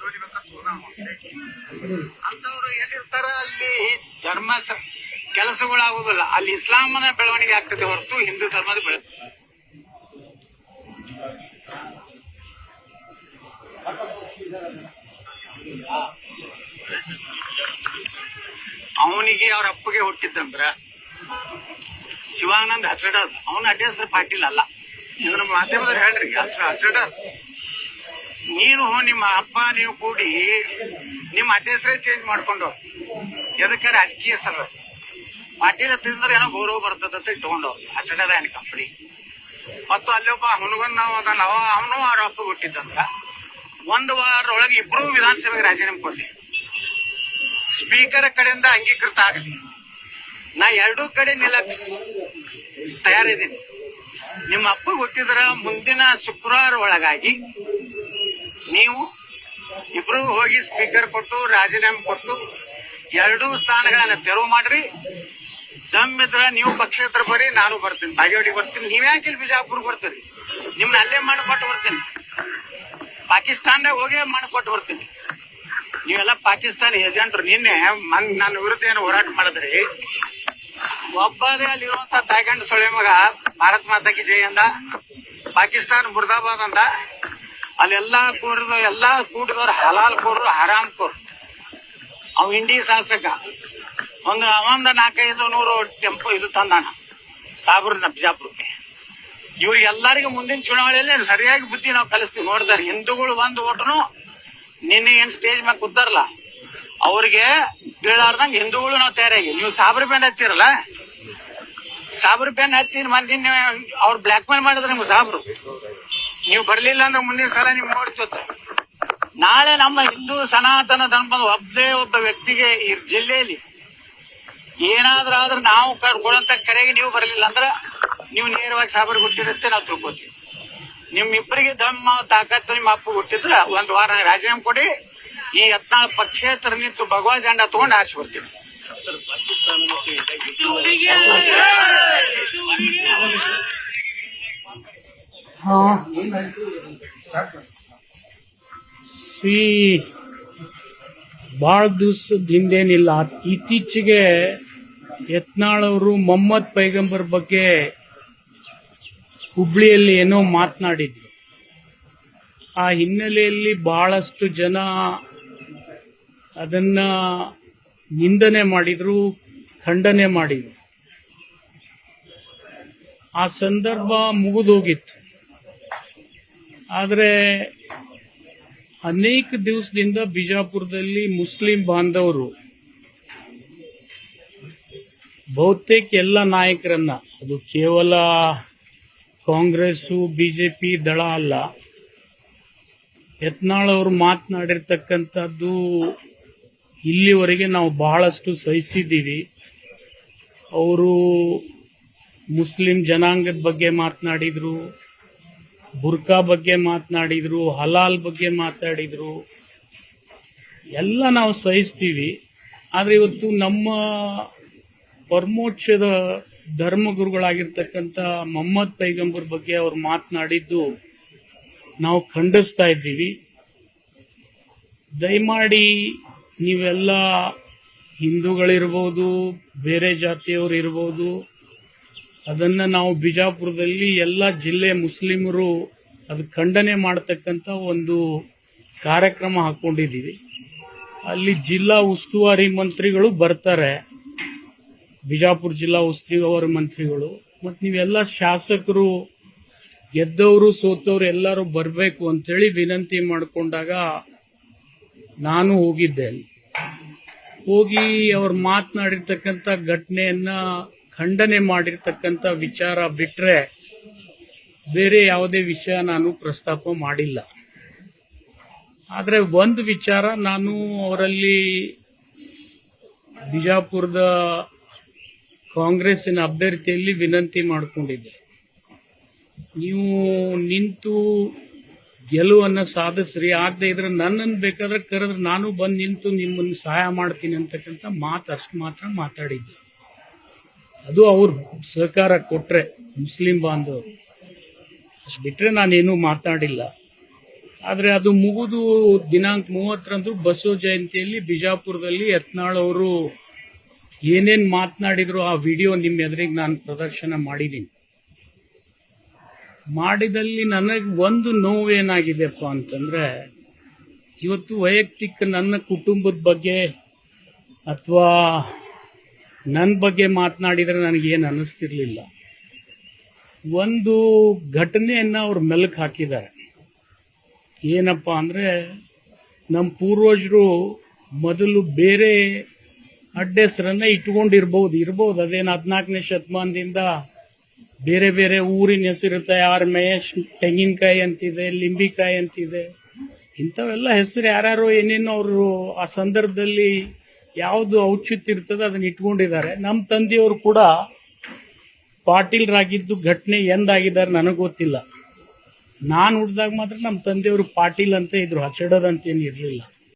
ಹೊಡಿಬೇಕಂತ ಅಂತವ್ರು ಎಲ್ಲಿರ್ತಾರ ಅಲ್ಲಿ ಧರ್ಮ ಕೆಲಸಗಳಾಗುದಿಲ್ಲ. ಅಲ್ಲಿ ಇಸ್ಲಾಮನ ಬೆಳವಣಿಗೆ ಆಗ್ತದೆ ಹೊರತು ಹಿಂದೂ ಧರ್ಮದ ಬೆಳವಣಿಗೆ ಅವನಿಗೆ ಅವ್ರ ಅಪ್ಪಗೆ ಹುಟ್ಟಿದ್ದಂದ್ರ ಶಿವಾನಂದ್ ಹಚಡದ್ ಅವನ ಅಡ್ಡ ಪಾಟೀಲ್ ಅಲ್ಲ ಇದನ್ನ ಮಾಧ್ಯಮದಲ್ಲಿ ಹೇಳ್ರಿ ಹಚ್ಚಡ ನೀನು ನಿಮ್ಮ ಅಪ್ಪ, ನೀವು ಕೂಡಿ ನಿಮ್ಮ ಅಡ್ಡ ಹೆಸರೇ ಚೇಂಜ್ ಮಾಡ್ಕೊಂಡು ಎದಕ್ಕೆ ರಾಜಕೀಯ ಸಲ? ಪಾಟೀಲ್ ತಿಂದ್ರೆ ಏನೋ ಗೌರವ ಬರ್ತದಂತ ಇಟ್ಕೊಂಡವ್ರು ಹಚ್ಚಡದ ಏನ್ ಕಂಪನಿ ಮತ್ತು ಅಲ್ಲೊಬ್ಬ ಹುನಗನ್ ನಾವು ಅದಾನ ಅವ ಅವನು ಆರೋಪ ಹುಟ್ಟಿದ್ದಂದ್ರ ಒಂದು ವಾರ ಒಳಗೆ ಇಬ್ರು ವಿಧಾನಸಭೆಗೆ ರಾಜೀನಾಮೆ ಕೊಡ್ಲಿ. ಸ್ಪೀಕರ್ ಕಡೆಯಿಂದ ಅಂಗೀಕೃತ ಆಗಲಿ. ನಾ ಎರಡೂ ಕಡೆ ನಿಲ್ಲಕ್ ತಯಾರಿದ್ದೀನಿ. ನಿಮ್ಮ ಅಪ್ಪ ಗೊತ್ತಿದ್ರ ಮುಂದಿನ ಶುಕ್ರವಾರ ಒಳಗಾಗಿ ನೀವು ಇಬ್ರು ಹೋಗಿ ಸ್ಪೀಕರ್ ಕೊಟ್ಟು, ರಾಜೀನಾಮೆ ಕೊಟ್ಟು ಎರಡೂ ಸ್ಥಾನಗಳನ್ನ ತೆರವು ಮಾಡ್ರಿ. ದಮ್ ಇದ್ರ ನೀವು ಪಕ್ಷೇತರ ಬರ್ರಿ ನಾನು ಬರ್ತೀನಿ. ಬಾಗೇವಾಡಿ ಬರ್ತೀನಿ. ನೀವ್ ಯಾಕೆ ಇಲ್ಲಿ ಬಿಜಾಪುರ್ ಬರ್ತೀರಿ? ನಿಮ್ನ ಅಲ್ಲೇ ಮಣ್ಣು ಕೊಟ್ಟು ಬರ್ತೀನಿ. ಪಾಕಿಸ್ತಾನದಾಗ ಹೋಗಿ ಮಣ್ಣು ಕೊಟ್ಟು ಬರ್ತೀನಿ. ನೀವೆಲ್ಲ ಪಾಕಿಸ್ತಾನ ಏಜೆಂಟ್ರು. ನಿನ್ನೆ ಮನ್ ನನ್ನ ವಿರುದ್ಧ ಏನು ಹೋರಾಟ ಮಾಡಿದ್ರಿ. ಒಬ್ಬರೇ ಅಲ್ಲಿರುವಂತ ತಾಯ್ಕಂಡ್ ಸೊಳ್ಳೆ ಮಗ ಭಾರತ್ ಮಾತಾಕಿ ಜೈ ಅಂದ. ಪಾಕಿಸ್ತಾನ ಮುರ್ದಾಬಾದ್ ಅಂದ. ಅಲ್ಲೆಲ್ಲಾ ಕೂಡಿದ ಎಲ್ಲಾ ಕೂಡಿದವ್ರು ಹಲಾಲ್ ಕೂಡ್ರು, ಹರಾಮ್ ಕೋರ್ ಅವ್ ಇಂಡಿ ಶಾಸಕ. ಒಂದು, ಅವಂದ ನಾಲ್ಕೈದು ನೂರು ಟೆಂಪೋ ಇದು ತಂದಾನ ಸಾಬ್ರನ್ನ ಬಿಜಾಪುರಕ್ಕೆ. ಇವ್ರಿಗೆಲ್ಲರಿಗೂ ಮುಂದಿನ ಚುನಾವಣೆಯಲ್ಲಿ ಸರಿಯಾಗಿ ಬುದ್ಧಿ ನಾವು ಕಲಿಸ್ತೀವಿ. ನೋಡಿದಾರೆ, ಹಿಂದೂಗಳು ಬಂದು ಓಟನು ನಿನ್ನೆ ಏನ್ ಸ್ಟೇಜ್ ಮ್ಯಾಗ ಕೂತಾರಲ್ಲ, ಅವ್ರಿಗೆ ಬೀಳಾರ್ದಂಗ ಹಿಂದೂಗಳು ನಾವು ತಯಾರಾಗಿ. ನೀವು ಸಾಬ್ರ ಮೇಲೆ ಹತ್ತಿರಲ್ಲ ಸಾಬ್ರ ರೂಪಾಯಿ ಹತ್ತಿ ಮಂದಿ ಅವ್ರು ಬ್ಲಾಕ್ ಮೇಲ್ ಮಾಡಿದ್ರೆ ನಿಮ್ಗೆ ಸಾಬ್ರು. ನೀವು ಬರ್ಲಿಲ್ಲ ಅಂದ್ರೆ ಮುಂದಿನ ಸಲ ನಿಮ್ಗೆ ನೋಡ್ತಿತ್ತು ನಾಳೆ ನಮ್ಮ ಹಿಂದೂ ಸನಾತನ ಧರ್ಮದ ಒಬ್ಬದೇ ಒಬ್ಬ ವ್ಯಕ್ತಿಗೆ ಈ ಜಿಲ್ಲೆಯಲ್ಲಿ ಏನಾದ್ರೂ ಆದ್ರೆ ನಾವು ಕೊಡಂತ ಕರೆಗೆ ನೀವು ಬರಲಿಲ್ಲ ಅಂದ್ರೆ ನೀವು ನೇರವಾಗಿ ಸಾಬ್ರಿಗೆ ಹುಟ್ಟಿರುತ್ತೆ ನಾವು ತಿಳ್ಕೊತೀವಿ. ನಿಮ್ಮಿಬ್ಬರಿಗೆ ದಮ್ಮ ತಾಕತ್ತು ನಿಮ್ಮ ಅಪ್ಪ ಹುಟ್ಟಿದ್ರ ಒಂದು ವಾರ ರಾಜೀನಾಮೆ ಕೊಡಿ. ಈ ಹತ್ನಾಲ್ಕು ಪಕ್ಷೇತರ ನಿಂತು ಭಗವಾ ಜಂಡ ತಗೊಂಡು ಆಚೆ ಬರ್ತೀವಿ. ಸಿ, ಭಾಳ ದಿವಸದ ಹಿಂದೇನಿಲ್ಲ ಇತ್ತೀಚೆಗೆ ಯತ್ನಾಳವರು ಮೊಹಮ್ಮದ್ ಪೈಗಂಬರ್ ಬಗ್ಗೆ ಹುಬ್ಳಿಯಲ್ಲಿ ಏನೋ ಮಾತನಾಡಿದ್ರು. ಆ ಹಿನ್ನೆಲೆಯಲ್ಲಿ ಬಹಳಷ್ಟು ಜನ ಅದನ್ನ ನಿಂದನೆ ಮಾಡಿದ್ರು. ಖಂಡನೆ ಮಾಡಿದ್ರು ಆ ಸಂದರ್ಭ ಮುಗಿದೋಗಿತ್ತು. ಆದರೆ ಅನೇಕ ದಿವಸದಿಂದ ಬಿಜಾಪುರದಲ್ಲಿ ಮುಸ್ಲಿಂ ಬಾಂಧವರು, ಬಹುತೇಕ ಎಲ್ಲ ನಾಯಕರನ್ನ, ಅದು ಕೇವಲ ಕಾಂಗ್ರೆಸ್ಸು, ಬಿಜೆಪಿ, ದಳ ಅಲ್ಲ, ಯತ್ನಾಳ್ ಅವರು ಮಾತನಾಡಿರ್ತಕ್ಕಂಥದ್ದು ಇಲ್ಲಿವರೆಗೆ ನಾವು ಬಹಳಷ್ಟು ಸಹಿಸಿದ್ದೀವಿ. ಅವರು ಮುಸ್ಲಿಂ ಜನಾಂಗದ ಬಗ್ಗೆ ಮಾತನಾಡಿದ್ರು, ಬುರ್ಕಾ ಬಗ್ಗೆ ಮಾತನಾಡಿದ್ರು, ಹಲಾಲ್ ಬಗ್ಗೆ ಮಾತಾಡಿದ್ರು ಎಲ್ಲ ನಾವು ಸಹಿಸ್ತೀವಿ. ಆದರೆ ಇವತ್ತು ನಮ್ಮ ಪರಮೋಚ್ಚದ ಧರ್ಮಗುರುಗಳಾಗಿರ್ತಕ್ಕಂಥ ಮೊಹಮ್ಮದ್ ಪೈಗಂಬರ್ ಬಗ್ಗೆ ಅವರು ಮಾತನಾಡಿದ್ದು ನಾವು ಖಂಡಿಸ್ತಾ ಇದ್ದೀವಿ. ದಯಮಾಡಿ ನೀವೆಲ್ಲ ಹಿಂದೂಗಳಿರ್ಬೋದು, ಬೇರೆ ಜಾತಿಯವರು ಇರ್ಬೋದು ಅದನ್ನ ನಾವು ಬಿಜಾಪುರದಲ್ಲಿ ಎಲ್ಲ ಜಿಲ್ಲೆ ಮುಸ್ಲಿಮರು ಅದು ಖಂಡನೆ ಮಾಡತಕ್ಕಂಥ ಒಂದು ಕಾರ್ಯಕ್ರಮ ಹಾಕ್ಕೊಂಡಿದ್ದೀವಿ ಅಲ್ಲಿ ಜಿಲ್ಲಾ ಉಸ್ತುವಾರಿ ಮಂತ್ರಿಗಳು ಬರ್ತಾರೆ. ಬಿಜಾಪುರ ಜಿಲ್ಲಾ ಉಸ್ತುವಾರಿ ಮಂತ್ರಿಗಳು. ಮತ್ತು ನೀವೆಲ್ಲ ಶಾಸಕರು, ಗೆದ್ದವರು, ಸೋತವರು ಎಲ್ಲರೂ ಬರಬೇಕು ಅಂತೇಳಿ ವಿನಂತಿ ಮಾಡಿಕೊಂಡಾಗ ನಾನು ಹೋಗಿದ್ದೇನೆ. ಹೋಗಿ ಅವ್ರು ಮಾತನಾಡಿರ್ತಕ್ಕಂಥ ಘಟನೆಯನ್ನ ಖಂಡನೆ ಮಾಡಿರ್ತಕ್ಕಂಥ ವಿಚಾರ ಬಿಟ್ಟರೆ ಬೇರೆ ಯಾವುದೇ ವಿಷಯ ನಾನು ಪ್ರಸ್ತಾಪ ಮಾಡಿಲ್ಲ. ಆದರೆ ಒಂದು ವಿಚಾರ ನಾನು ಅವರಲ್ಲಿ ಬಿಜಾಪುರದ ಕಾಂಗ್ರೆಸ್ಸಿನ ಅಭ್ಯರ್ಥಿಯಲ್ಲಿ ವಿನಂತಿ ಮಾಡಿಕೊಂಡಿದ್ದೆ. ನೀವು ನಿಂತು ಗೆಲುವನ್ನು ಸಾಧಿಸ್ರಿ. ಆಗದೆ ಇದ್ರೆ ನನ್ನನ್ನು ಬೇಕಾದ್ರೆ ಕರೆದ್ರೆ ನಾನು ಬಂದು ನಿಂತು ನಿಮ್ಮನ್ನು ಸಹಾಯ ಮಾಡ್ತೀನಿ ಅಂತಕ್ಕಂಥ ಮಾತು ಅಷ್ಟು ಮಾತ್ರ ಮಾತಾಡಿದ್ದೆ. ಅದು ಅವ್ರು ಸಹಕಾರ ಕೊಟ್ಟರೆ ಮುಸ್ಲಿಂ ಬಾಂಧವರು. ಅಷ್ಟು ಬಿಟ್ರೆ ನಾನೇನು ಮಾತಾಡಿಲ್ಲ. ಆದ್ರೆ ಅದು ಮುಗಿದು ದಿನಾಂಕ ಮೂವತ್ತರಂದು ಬಸವ ಜಯಂತಿಯಲ್ಲಿ ಬಿಜಾಪುರದಲ್ಲಿ ಯತ್ನಾಳ್ ಅವರು ಏನೇನ್ ಮಾತನಾಡಿದ್ರು ಆ ವಿಡಿಯೋ ನಿಮ್ಮ ಎದುರಿಗೆ ನಾನು ಪ್ರದರ್ಶನ ಮಾಡಿದ್ದೀನಿ ಮಾಡಿದಲ್ಲಿ ನನಗೆ ಒಂದು ನೋವೇನಾಗಿದೆಪ್ಪ ಅಂತಂದ್ರೆ, ಇವತ್ತು ವೈಯಕ್ತಿಕ ನನ್ನ ಕುಟುಂಬದ ಬಗ್ಗೆ ಅಥವಾ ನನ್ನ ಬಗ್ಗೆ ಮಾತನಾಡಿದರೆ ನನಗೇನು ಅನ್ನಿಸ್ತಿರ್ಲಿಲ್ಲ ಒಂದು ಘಟನೆಯನ್ನ ಅವ್ರು ಮೆಲುಕು ಹಾಕಿದ್ದಾರೆ. ಏನಪ್ಪ ಅಂದ್ರೆ ನಮ್ಮ ಪೂರ್ವಜರು ಮೊದಲು ಬೇರೆ ಅಡ್ಡ ಹೆಸರನ್ನ ಇಟ್ಕೊಂಡಿರ್ಬೋದು, ಇರ್ಬೋದು, ಅದೇನು ಹದಿನಾಲ್ಕನೇ ಶತಮಾನದಿಂದ ಬೇರೆ ಬೇರೆ ಊರಿನ ಹೆಸರಿರುತ್ತೆ ಯಾರ ಮಹೇಶ್ ತೆಂಗಿನಕಾಯಿ ಅಂತಿದೆ, ಲಿಂಬಿಕಾಯಿ ಅಂತಿದೆ. ಇಂಥವೆಲ್ಲ ಹೆಸರು ಯಾರ್ಯಾರು ಏನೇನೋ ಅವರು ಆ ಸಂದರ್ಭದಲ್ಲಿ ಯಾವುದು ಔಚಿತ್ಯ ಇರ್ತದೆ ಅದನ್ನ ಇಟ್ಕೊಂಡಿದ್ದಾರೆ. ನಮ್ಮ ತಂದೆಯವರು ಕೂಡ ಪಾಟೀಲ್ರಾಗಿದ್ದು ಘಟನೆ ಎಂದಾಗಿದ್ದಾರೆ ನನಗೆ ಗೊತ್ತಿಲ್ಲ. ನಾನು ಹುಟ್ಟಿದಾಗ ಮಾತ್ರ ನಮ್ಮ ತಂದೆಯವರು ಪಾಟೀಲ್ ಅಂತ ಇದ್ರು. ಹಚ್ಚಿಡೋದಂತೇನು ಇರಲಿಲ್ಲ.